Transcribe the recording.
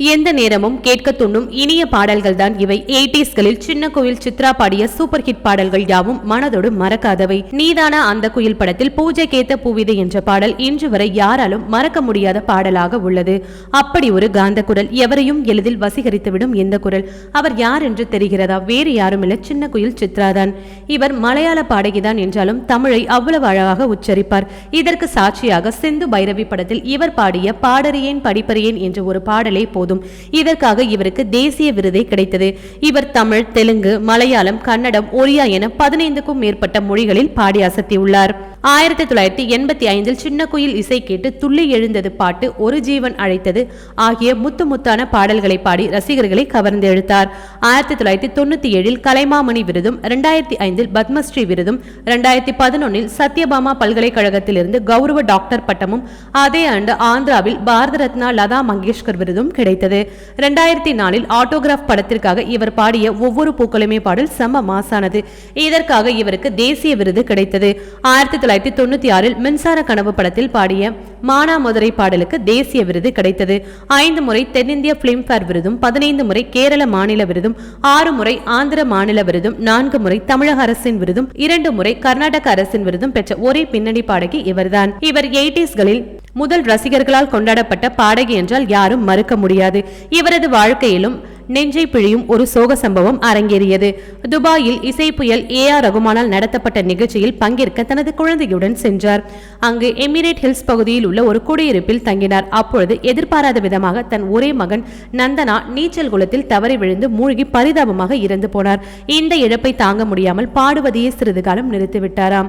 எந்த நேரமும் கேட்க தூண்டும் இனிய பாடல்கள் தான் இவை. எயிட்டிஸ்களில் சின்ன கோயில் சித்ரா பாடிய சூப்பர் ஹிட் பாடல்கள் யாவும் மனதோடு மறக்காதவை. நீதான அந்த குயில் படத்தில் பூஜை கேத்த பூவிது என்ற பாடல் இன்று வரை யாராலும் மறக்க முடியாத பாடலாக உள்ளது. அப்படி ஒரு காந்த குரல் எவரையும் எளிதில் வசீகரித்துவிடும் இந்த குரல். அவர் யார் என்று தெரிகிறதா? வேறு யாருமில்ல சின்ன குயில் சித்ரா தான் இவர் மலையாள பாடகிதான் என்றாலும் தமிழை அவ்வளவு அழகாக உச்சரிப்பார். இதற்கு சாட்சியாக சிந்து பைரவி படத்தில் இவர் பாடிய பாடறியேன் படிப்பறியேன் என்ற ஒரு பாடலை போதும். போதும். இதற்காக இவருக்கு தேசிய விருதை கிடைத்தது. இவர் தமிழ் தெலுங்கு மலையாளம் கன்னடம் ஒரியா என பதினைந்துக்கும் மேற்பட்ட மொழிகளில் பாடி அசத்தியுள்ளார். ஆயிரத்தி தொள்ளாயிரத்தி எண்பத்தி ஐந்தில் சின்ன குயில் இசை கேட்டு துள்ளி எழுந்தது பாட்டு ஒரு ஜீவன் அழைத்தது ஆகிய முத்து முத்தான பாடல்களை பாடி ரசிகர்களை கவர்ந்து எழுத்தார். ஆயிரத்தி தொள்ளாயிரத்தி தொண்ணூத்தி ஏழில் கலைமாமணி விருதும் இரண்டாயிரத்தி ஐந்தில் பத்மஸ்ரீ விருதும் இரண்டாயிரத்தி பதினொன்னில் சத்யபாமா பல்கலைக்கழகத்திலிருந்து கௌரவ டாக்டர் பட்டமும் அதே ஆண்டு ஆந்திராவில் பாரத ரத்னா லதா மங்கேஷ்கர் விருதும் கிடைத்தது. இரண்டாயிரத்தி நாலில் ஆட்டோகிராஃப் படத்திற்காக இவர் பாடிய ஒவ்வொரு பூக்களுமே பாடல் செம மாசானது. இதற்காக இவருக்கு தேசிய விருது கிடைத்தது. ஆயிரத்தி தொள்ளாயிரத்தி தொள்ளாயிரத்தி தொண்ணூத்தி ஆறில் மின்சார கனவு படத்தில் பாடிய மானா மதுரை பாடலுக்கு தேசிய விருது கிடைத்தது. ஐந்து முறை தென்னிந்திய பிலிம்பேர் விருதும் பதினைந்து முறை கேரள மாநில விருதும் ஆறு முறை ஆந்திர மாநில விருதும் நான்கு முறை தமிழக அரசின் விருதும் இரண்டு முறை கர்நாடக அரசின் விருதும் பெற்ற ஒரே பின்னணி பாடகி இவர்தான். இவர் எயிட்டிஸ்களில் முதல் ரசிகர்களால் கொண்டாடப்பட்ட பாடகி என்றால் யாரும் மறுக்க முடியாது. இவரது வாழ்க்கையிலும் நெஞ்சை பிழியும் ஒரு சோக சம்பவம் அரங்கேறியது. துபாயில் இசை புயல் ஏ ஆர் ரகுமானால் நடத்தப்பட்ட நிகழ்ச்சியில் பங்கேற்க தனது குழந்தையுடன் சென்றார். அங்கு எமிரேட் ஹில்ஸ் பகுதியில் உள்ள ஒரு குடியிருப்பில் தங்கினார். அப்பொழுது எதிர்பாராத விதமாக தன் ஒரே மகன் நந்தனா நீச்சல் குளத்தில் தவறி விழுந்து மூழ்கி பரிதாபமாக இறந்து போனார். இந்த இழப்பை தாங்க முடியாமல் பாடுவதையே சிறிது காலம் நிறுத்திவிட்டாராம்.